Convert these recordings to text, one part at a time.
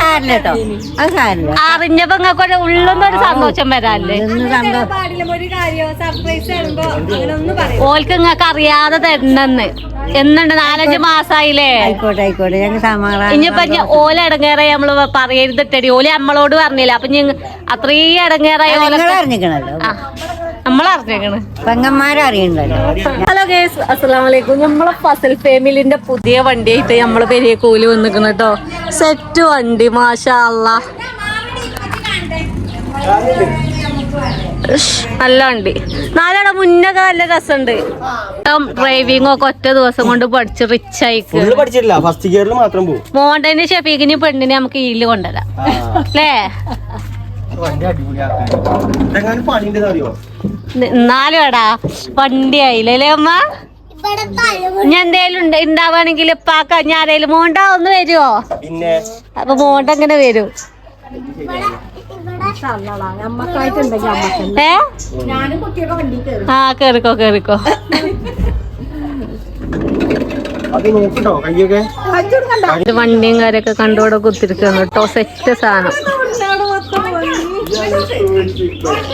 സാരില്ല കേട്ടോ. അത് സാരില്ല അറിഞ്ഞപ്പോ നിങ്ങൾക്ക് ഉള്ളൊന്നും ഒരു സന്തോഷം വരാല്ലേ ഓൾക്ക് ഇങ്ങക്ക് അറിയാതെ തരണെന്ന്. എന്നുണ്ട് നാലഞ്ച് മാസായില്ലേ? ആയിക്കോട്ടെ ആയിക്കോട്ടെ. ഞങ്ങൾ സമാധാനം ഇനിയിപ്പൊ ഓല ഇടങ്ങേറായി നമ്മൾ പറയരുതിട്ടടി. ഓല നമ്മളോട് പറഞ്ഞില്ല? അപ്പൊ അത്രയും ഇടങ്ങേറായി ഓല അറിഞ്ഞിക്കണല്ലോ നമ്മളറിഞ്ഞേക്കണ്. പെങ്ങന്മാരറിയണ്ടല്ലോ. ഹലോ ഗേസ് അസ്സലാമു അലൈക്കും നമ്മളെ ഫസൽ ഫാമിലിന്റെ പുതിയ വണ്ടിയായിട്ട് നമ്മൾ പെരിയ കൂലി വന്നിക്കുന്നു കേട്ടോ സെറ്റ് വണ്ടി മാഷാ അല്ലാ നല്ല വണ്ടി. നാലാടെ മുന്നൊക്കെ നല്ല രസമുണ്ട് ഡ്രൈവിംഗ് ഒക്കെ ഒറ്റ ദിവസം കൊണ്ട് പഠിച്ച് റിച്ച് ആയിക്ക്. ഫുള്ള് പഠിച്ചിട്ടില്ല. ഫസ്റ്റ് ഗിയറിൽ മാത്രം പോകും മോണ്ടന് ഷെഫീഖിന് പെണ്ണിനെ നമുക്ക് ഈൽ കൊണ്ടുവരാം. അല്ലേ എന്നാലും എടാ വണ്ടി ആയില്ലേ അമ്മ? ഞാൻ എന്തേലും ഉണ്ട് ഉണ്ടാവുകയാണെങ്കിൽ ഇപ്പാക്ക ഞാൻ ആരേലും മോണ്ട ഒന്ന് വരുമോ പിന്നെ? അപ്പൊ മോണ്ട എങ്ങനെ വരും. ഏ? ആ കേറിക്കോ കേറിക്കോ. വണ്ടിയും കാര്യൊക്കെ കണ്ടോടെ കുത്തിരിക്കുന്നു കേട്ടോ സെറ്റ് സാധനം.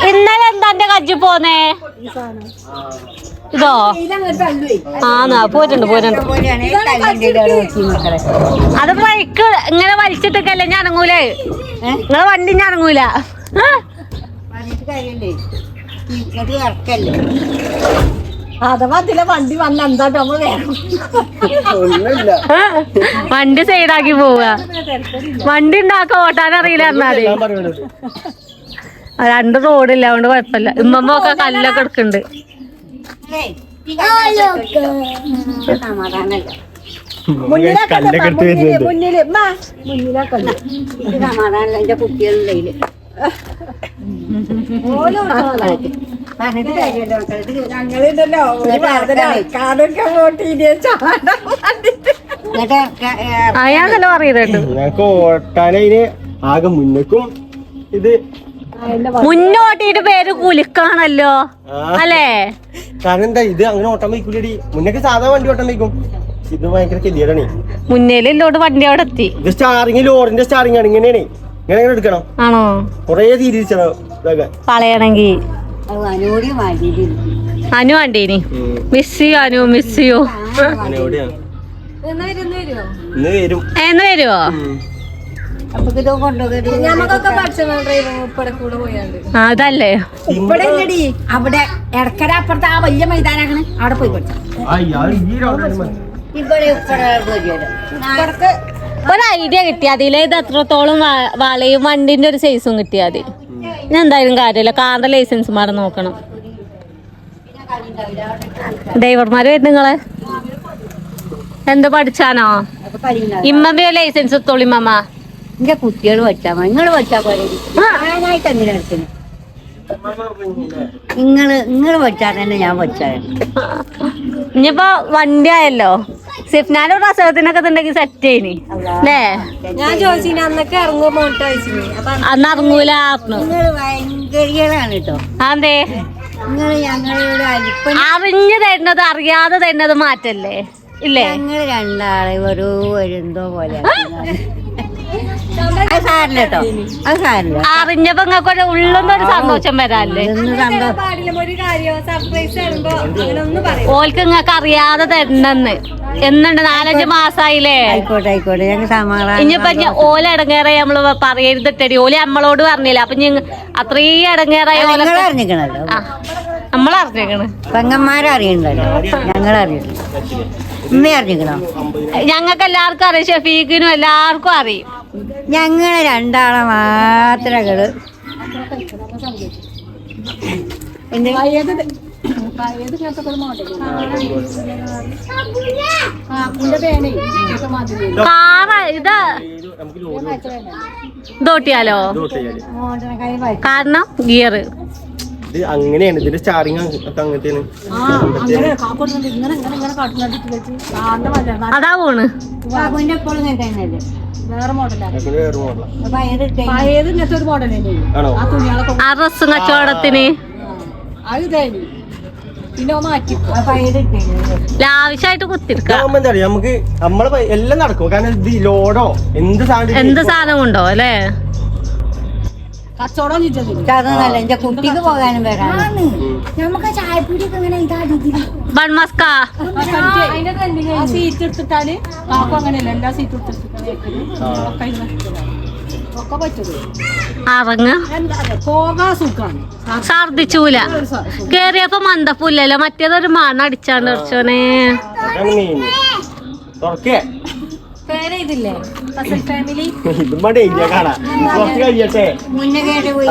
ഇന്നലെ കജ്ജി പോന്നേ? ഇതോ? ആന്നാ പോയിട്ടുണ്ട് പോയിട്ടുണ്ട്. അത് ബൈക്ക് ഇങ്ങനെ വലിച്ചിട്ടൊക്കെയല്ലേ ഞാൻ ഇറങ്ങൂലേ? നിങ്ങളെ വണ്ടി ഞാൻ ഇറങ്ങൂല. അഥവാ അതിലെ വണ്ടി വന്ന എന്താ നമ്മൾ വേണം ഒന്നുമില്ല. വണ്ടി സൈഡാക്കി പോവുക. വണ്ടി ഉണ്ടാക്ക ഓട്ടാൻ അറിയില്ല എന്നാൽ. രണ്ട് റോഡില്ല അതുകൊണ്ട് കുഴപ്പമില്ല. ഉമ്മമ്മ ഒക്കെ കല്ലൊക്കെ എടുക്കുന്നുണ്ട് കല്ലൊക്കെ എടുത്ത് വരുന്നുണ്ട്. എന്റെ കുട്ടികളുടെ പറയുന്നുണ്ട് ഞങ്ങക്ക് ഓട്ടാനതിന് ആകെ മുന്നക്കും ഇത് മുന്നോട്ടിട്ട് പേര് കുലുക്കാണല്ലോ. അല്ലേ? കാരണം എന്താ ഇത് അങ്ങനെ ഓട്ടം വയ്ക്കൂലടി. മുന്നൊക്കെ സാധാ വണ്ടി ഓട്ടം വയ്ക്കും. ഇത് ഭയങ്കര കെതിയടാണേ. മുന്നേലോട്ട് വണ്ടി അവിടെ എത്തി. ഇത് സ്റ്റാറിങ് ലോറിന്റെ സ്റ്റാറിങ് ആണ്. ഇങ്ങനെയാണേ. ഇങ്ങനെ ഇങ്ങനെ എടുക്കണം. ആണോ? കൊറേ തിരിച്ചോ ഇതൊക്കെ. പളയണെങ്കി അനു വണ്ടീനി. മിസ് ചെയ്യോ അനു മിസ് ചെയ്യോ എന്ന് വരുമോ ഞമ്മക്കൊക്കെ ഉപ്പടെ കൂടെ പോയാണ്ട്. ആ അതല്ലേ? ഇവിടെ ഇല്ലടി. അവിടെ ഇടക്കര അപ്പുറത്ത് ആ വലിയ മൈതാനാണ്. അവിടെ പോയി പഠിച്ചു. ഇവിടെ പോയിട്ട് ഒരു ഐഡിയ കിട്ടിയാ അതിലെ ഇത് അത്രത്തോളം വാ- വളയും വണ്ടിന്റെ ഒരു സൈസും കിട്ടിയാ മതി. ഞാൻ എന്തായാലും കാര്യമില്ല. കാറിന്റെ ലൈസൻസ് മാറി നോക്കണം. ഡ്രൈവർമാര് വരും നിങ്ങളെ. എന്ത് പഠിച്ചാനോ? ഇമ്മമ്മയോ ലൈസൻസ് എടുത്തോളിമ്മ എന്റെ കുട്ടികൾ പഠിച്ചാൽ മതി. നിങ്ങൾ പഠിച്ചാൽ പോലെ ഞാനായിട്ട് എന്തിനാ എടുക്കുന്നത് നിങ്ങൾ നിങ്ങൾ പഠിച്ചാൽ തന്നെ ഞാൻ പഠിച്ചാൽ ഇനിയിപ്പോ വണ്ടി ആയല്ലോ. സിഫ്നാന്റെ പ്രസവത്തിനൊക്കെ ഉണ്ടെങ്കിൽ സെറ്റ് ചെയ്നി അല്ലേ ഞാൻ ചോദിച്ചു അന്നൊക്കെ ഇറങ്ങുമ്പോ അന്ന് ഇറങ്ങൂല പറഞ്ഞു. നിങ്ങൾ ഭയങ്കരികളാണ് കേട്ടോ അതെ അറിഞ്ഞു തരുന്നത് അറിയാതെ തരുന്നത് മാറ്റല്ലേ? ഇല്ലേ? ഞങ്ങൾ രണ്ടാളെ ഒരു എഴുന്തോ പോലെ അത് സാരില്ല കേട്ടോ. അത് സാരില്ല അറിഞ്ഞപ്പോ നിങ്ങൾക്ക് ഉള്ളൊന്നും ഒരു സന്തോഷം വരാല്ലേ ഓൽക്ക് നിങ്ങൾക്ക് അറിയാതെ തരണെന്ന്. എന്നുണ്ട് നാലഞ്ച് മാസായില്ലേ? ആയിക്കോട്ടെ ആയിക്കോട്ടെ. ഞങ്ങൾ സമാധാനം ഇനിയിപ്പൊ ഓല ഇടങ്ങേറായി നമ്മൾ പറയരുതിട്ടടി. ഓല നമ്മളോട് പറഞ്ഞില്ല? അപ്പൊ ഞങ്ങ അത്രയും ഇടങ്ങേറായി ഓല നിങ്ങൾ അറിഞ്ഞിക്കണല്ലോ. ആ. നമ്മളറിഞ്ഞേക്കണ് പെങ്ങന്മാരറിയണ്ടല്ലോ ഞങ്ങൾ അറിയില്ല ഉമ്മ അറിഞ്ഞിക്കണോ? ഞങ്ങൾക്ക് എല്ലാവർക്കും അറിയാം. ഷഫീഖിനും എല്ലാവർക്കും അറിയും. ഞങ്ങൾ രണ്ടാളെ ഇത് ഇതോട്ടിയാലോ? ഇതോട്ട് ചെയ്യാൽ. കാരണം ഗിയർ. ഇത് അങ്ങനെയാണ് ഇതിന്റെ സ്റ്റാറിങ് ഒക്കെ അങ്ങനത്തെയാണ്. അതാ വേറെ പഴയത് ഇങ്ങനത്തെ ഒരു മോഡൽ തന്നെയാണ് ആണോ? ആ തുണികളൊക്കെ ആ ഡ്രസ്സും കച്ചവടത്തിന്. അത് ഇതായി പിന്നെ ഓൻ മാറ്റി. ലാവശ്യമായിട്ട് കുത്തിരിക്ക. നമുക്ക് നമ്മളെ എല്ലാം നടക്കും. കാരണം ഇത് ലോഡോ എന്ത് സാധനം എന്ത് സാധനം ഉണ്ടോ അല്ലേ? കച്ചവടം എന്റെ കുട്ടിക്ക് പോകാനും വരാണ് നമുക്ക് ചായപ്പീടിയൊക്കെ ഇങ്ങനെ ഇതാ രീതിയിൽ ബൺമസ്ക ആ. സീറ്റ് എടുത്തിട്ടാൽ കാക്കും അങ്ങനെയല്ല? എല്ലാ സീറ്റ് അറങ്ങ് ഛർദിച്ചൂല. കേറിയപ്പോ മന്ദപ്പൂല്ലല്ലോ. മറ്റേതൊരു മണ അടിച്ചാണ്ട് അടിച്ചോനെ തുറക്കേ. ഇതില്ലേ ഫാമിലി കാണാ. കുറച്ച് കഴിയട്ടെ.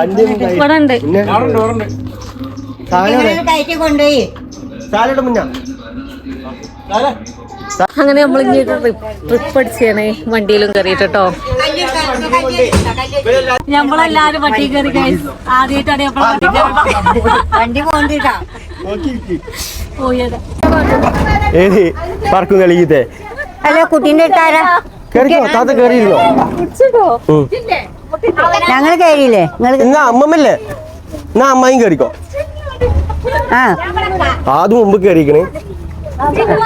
അഞ്ച്. ഇവിടെ ഉണ്ട്. കൊണ്ടുപോയി. മുന്നാ. അങ്ങനെ നമ്മൾ ട്രിപ്പ് അടിച്ചാണ് വണ്ടിയിലും കേട്ടോ നമ്മളെല്ലാരും വണ്ടി കയറി ആദ്യമായിട്ടാണ് വണ്ടി. പോയത് ഏത്? പറക്കും കളിക്കത്തെ അല്ല കുട്ടീന്റെ ഇട്ടാരാ കേറിക്കോ താത്ത കേറിയിരുന്നോ. ഞങ്ങൾ കയറിയില്ലേ നിങ്ങൾ എന്നാ അമ്മമ്മല്ലേ എന്നാ അമ്മായും കേറിക്കോ. ആ. ആദ്യം മുമ്പ് കേറിക്കണ് നിങ്ങൾ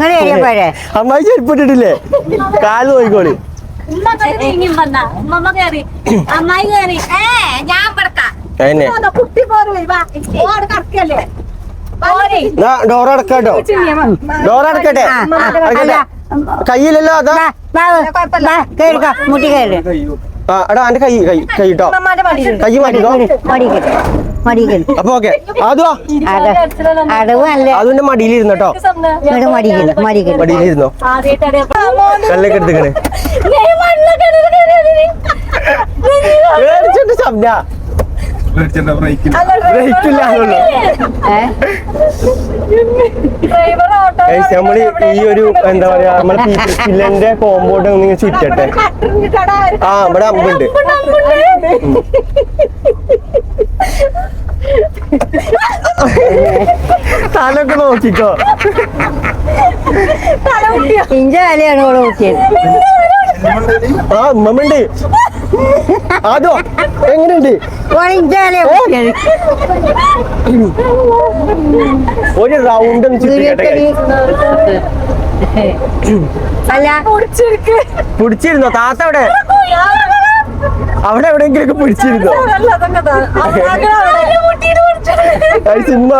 കയറിയ പോരെ അമ്മായി ചെരുപ്പിട്ടിട്ടില്ലേ? കാൽ നോക്കിക്കോളി. ഉമ്മ കയറി വന്ന. ഉമ്മ കയറി അമ്മായി കയറി ഞാൻ അതന്നെ. കുട്ടി പോരും കറക്കല്ലേ എന്നാ ഡോർ അടക്കാട്ടോ ഡോർ അടക്കട്ടെ? അടക്കട്ടെ കയ്യിലല്ലോ അതാ? മുട്ടി കയറി ആ എടാ എന്റെ കൈ കൈ കൈ ഇട്ടോ? കൈ മടിക്കൽ അപ്പൊ ഓക്കെ അതുവാ അടവ് നല്ല അതിന്റെ മടിയിലിരുന്നോ മടിയിലിരുന്നോ? കല്ലൊക്കെ എടുത്തിക്കണ് പേടിച്ചിട്ട് ബ്രേക്ക് ഇല്ലാന്നുള്ളൂ നമ്മൾ ഈ ഒരു എന്താ പറയാ നമ്മളെ പില്ലന്റെ കോമ്പൗണ്ട് ഒന്ന് ഇങ്ങനെ ചുറ്റട്ടെ. ആ ഇവിടെ അമ്പുണ്ട്. തലൊക്കെ നോക്കിക്കോ. ഇഞ്ച വിലയാണ് ഓൾ നോക്കിയത്. ആ ഉമ്മണ്ട് അതോ എങ്ങനെയുണ്ട്? ഒരു റൗണ്ടും അല്ല പിടിച്ചിരുന്നോ താത്ത അവിടെ അവിടെ എവിടെയെങ്കിലും ഒക്കെ പിടിച്ചിരുന്നോ എത്തില്ലേ സിനിമ.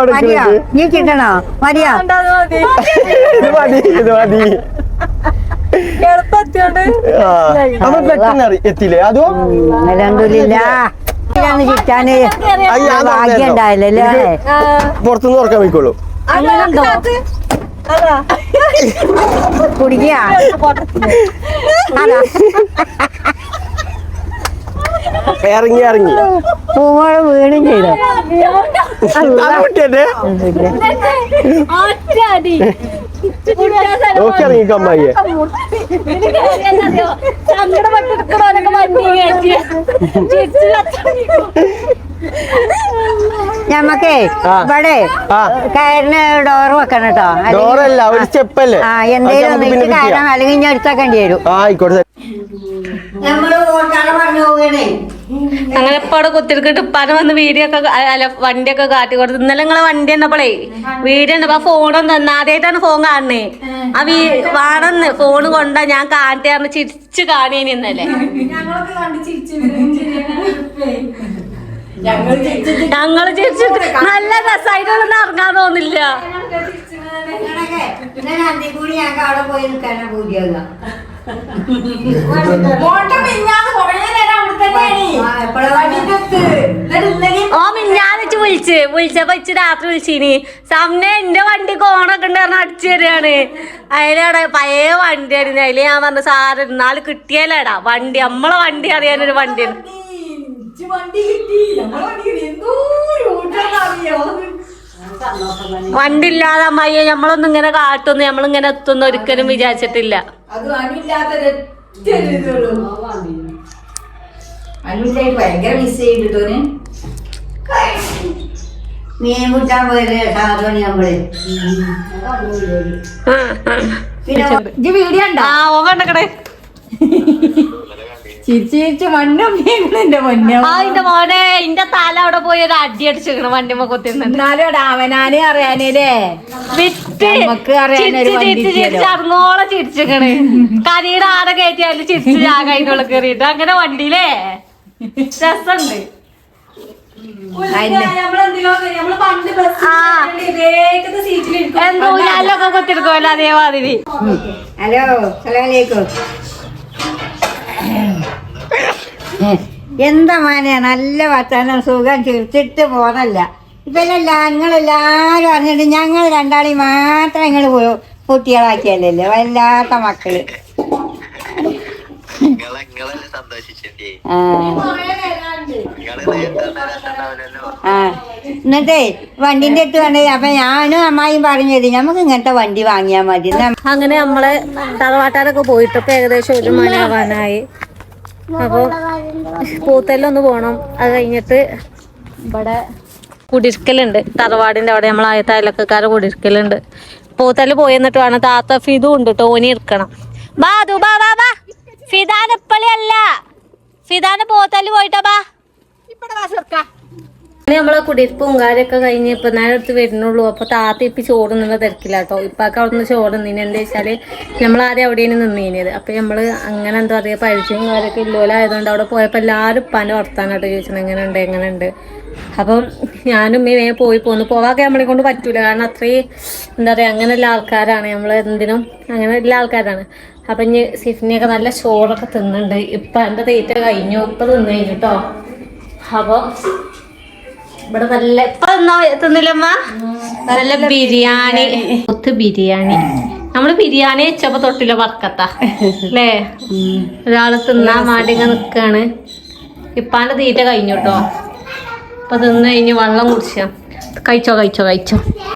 നീ കിട്ടണോ മതിയോ ഇത് മതി ഇത് മതി ആ നമ്മൾ പെട്ടെന്ന് അറി- എത്തിയില്ലേ അതോ അലഹമില്ല ഞാൻ ഭാഗ്യം ഉണ്ടായില്ലല്ലേ പുറത്തുനിന്ന് ഉറക്കാൻ വയ്ക്കുള്ളൂ. കുടിക്കുക. അതാ. ഇറങ്ങി ഇറങ്ങി. പൂമോൾ വീണും ചെയ്തോ. ഞമ്മക്കേ. ഇവിടെ ആ. കയറിന് ഡോർ വെക്കണം കേട്ടോ ഡോറല്ല ഒരു സ്റ്റെപ്പല്ലേ? ആ എന്തേലും ഒന്നിച്ച് അല്ലെങ്കിൽ ഞാൻ എടുത്തേക്കേണ്ടി വരും. ആ ആയിക്കോട്ടെ. പറഞ്ഞു പോകണേ അങ്ങനെ എപ്പോഴും കുത്തിരിക്കിട്ട് ഉപ്പാനെ വന്ന് വീഡിയോ ഒക്കെ അല്ല വണ്ടിയൊക്കെ കാട്ടി കൊടുത്തു. ഇന്നലെ നിങ്ങളെ വണ്ടി എന്നപ്പോളേ വീഡിയോ ഉണ്ടപ്പോ ഫോണും ഫോണൊന്നും തന്നെ. ആദ്യമായിട്ടാണ് ഫോൺ കാണണേ ആ വീ വേണമെന്ന് ഫോൺ കൊണ്ടാ ഞാൻ കാണിട്ട് പറഞ്ഞ് ചിരിച്ചു കാണേനി ഇന്നലെ. ഞങ്ങൾ ചിരിച്ചിട്ട് നല്ല രസമായിട്ടൊന്നും ഇറങ്ങാൻ തോന്നില്ല. കൂടി ഞങ്ങൾക്ക് അവിടെ പോയി നിൽക്കാനാ പൂജയാകുക ഓ മിഞ്ഞാന്നിച്ച് വിളിച്ച്. വിളിച്ചപ്പോ ഇച്ച് രാത്രി വിളിച്ചിനി. സമനെ എന്റെ വണ്ടി കോണൊക്കെ ഉണ്ട് പറഞ്ഞ് അടിച്ചു തരികയാണ് അതിലവിടെ പഴയ വണ്ടിയായിരുന്നു. അതിൽ ഞാൻ പറഞ്ഞു സാറ് ഇന്നാൾ കിട്ടിയാലേടാ വണ്ടി നമ്മളെ വണ്ടി അറിയാനൊരു വണ്ടിയാണ്. വണ്ടി ഇല്ലാതെ അമ്മയെ നമ്മളൊന്നും ഇങ്ങനെ കാട്ടുന്നു. നമ്മളിങ്ങനെ എത്തുന്നു. ഒരിക്കലും വിചാരിച്ചിട്ടില്ല. ഭയങ്കര മിസ് ചെയ്തിട്ടോന്. മീൻ പോയത് വീഡിയോ ഉണ്ടോ കണ്ടക്കടേ. ആ മോനെ തല അവിടെ പോയി ഒരു അടി അടിച്ചിരിക്കണം വണ്ടിമ്മ എന്നാലും അവനാനെ അറിയാനല്ലേ വിട്ട് നമുക്ക് അറിയാവുന്ന ഒരു വണ്ടി ചിരിച്ച് ചിരിച്ച് അങ്ങോളം ചിരിച്ചിക്കണ് കരിയുടെ ആടെ കയറ്റിയാലും ചിരിച്ചു ഉള്ളിൽ കയറിയിട്ട്. അങ്ങനെ വണ്ടിയിലേ. രസമുണ്ട്. എന്തോ ഞാനൊക്കെ കൊത്തിരിക്കുമല്ലോ അതേമാതിരി. ഹലോ സലാമലൈക്കും എന്താ മാനെ നല്ല വർത്താനം സുഖം ചിരിച്ചിട്ട് പോന്നല്ല ഇപ്പല്ല ഞങ്ങളെല്ലാരും അറിഞ്ഞിട്ട് ഞങ്ങൾ രണ്ടാളി മാത്രം നിങ്ങൾ കുട്ടികളാക്കിയല്ലേ വല്ലാത്ത മക്കൾ. നിങ്ങളെ എന്നിട്ടേ വണ്ടിന്റെ അടുത്ത് വേണ്ടേ അപ്പൊ ഞാനും അമ്മായും പറഞ്ഞത് നമുക്ക് ഇങ്ങനത്തെ വണ്ടി വാങ്ങിയാ മതി. അങ്ങനെ നമ്മൾ തറവാട്ടാരൊക്കെ പോയിട്ട് ഇപ്പൊ ഏകദേശം ഒരു മണിയാവാനായി അപ്പൊ പൂത്തല്ലൊന്ന് പോണം. അത് കഴിഞ്ഞിട്ട് ഇവിടെ കുടിരിക്കലുണ്ട്. തറവാടിന്റെ അവിടെ നമ്മൾ ആദ്യത്തെ അയലക്കാരെ കുടിരിക്കലുണ്ട്. പൂത്തൽ പോയി എന്നിട്ട് വേണം താത്ത ഫിതും ഉണ്ട് ടോനി എടുക്കണം ബാ ദു ബാ ബാ ബാ ഫിദാൻ ഇപ്പളി അല്ല. ഫിദാന് പോത്തൽ പോയിട്ടാ നമ്മളെ കുടിയിരിപ്പും കാര്യമൊക്കെ കഴിഞ്ഞ് ഇപ്പൊ നേരെ അടുത്ത് വരുന്നുള്ളൂ. അപ്പൊ താത്ത ഇപ്പൊ ചോറ് നിന്നുള്ള തിരക്കില്ല കേട്ടോ ഇപ്പൊക്കെ അവിടെ നിന്ന് ചോറ് നിന്നെ എന്താ വെച്ചാൽ നമ്മൾ ആദ്യം അവിടെയാണ് നിന്നീനത്. അപ്പൊ നമ്മൾ അങ്ങനെ എന്താ പറയുക പരിചയം കാര്യമൊക്കെ ഇല്ലോലായതുകൊണ്ട് അവിടെ പോയപ്പോ എല്ലാരും ഉപ്പാന്റെ വർത്താനായിട്ട് ചോദിച്ചത്. എങ്ങനെ ഉണ്ട്? എങ്ങനെ ഉണ്ട്? അപ്പം ഞാനും ഉമ്മയും വേഗം പോയി പോന്നു. പോവാക്കെ നമ്മളെ കൊണ്ട് പറ്റൂല. കാരണം അത്രയും എന്താ പറയാ അങ്ങനെയുള്ള ആൾക്കാരാണ്. നമ്മൾ എന്തിനും അങ്ങനെ എല്ലാ ആൾക്കാരാണ്. അപ്പൊ ഇനി സിഫിനെയൊക്കെ നല്ല ചോറൊക്കെ തിന്നുന്നുണ്ട്. ഇപ്പൊ എന്റെ തീറ്റ കഴിഞ്ഞു. ഇപ്പൊ തിന്നു കഴിഞ്ഞു കേട്ടോ അപ്പൊ ഇവിടെ നല്ല ഇപ്പൊ തിന്നോ? തിന്നില്ലമ്മ? നല്ല ബിരിയാണി. ഒത്ത് ബിരിയാണി. നമ്മൾ ബിരിയാണി വെച്ചപ്പോ തൊട്ടില്ല വർക്കത്ത. അല്ലേ? ഒരാൾ തിന്നാൻ വേണ്ടി നിക്കാണ്. ഇപ്പാന്റെ തീറ്റ കഴിഞ്ഞു കേട്ടോ ഇപ്പൊ തിന്നു കഴിഞ്ഞ് വെള്ളം കുടിച്ച. കഴിച്ചോ കഴിച്ചോ കഴിച്ചോ.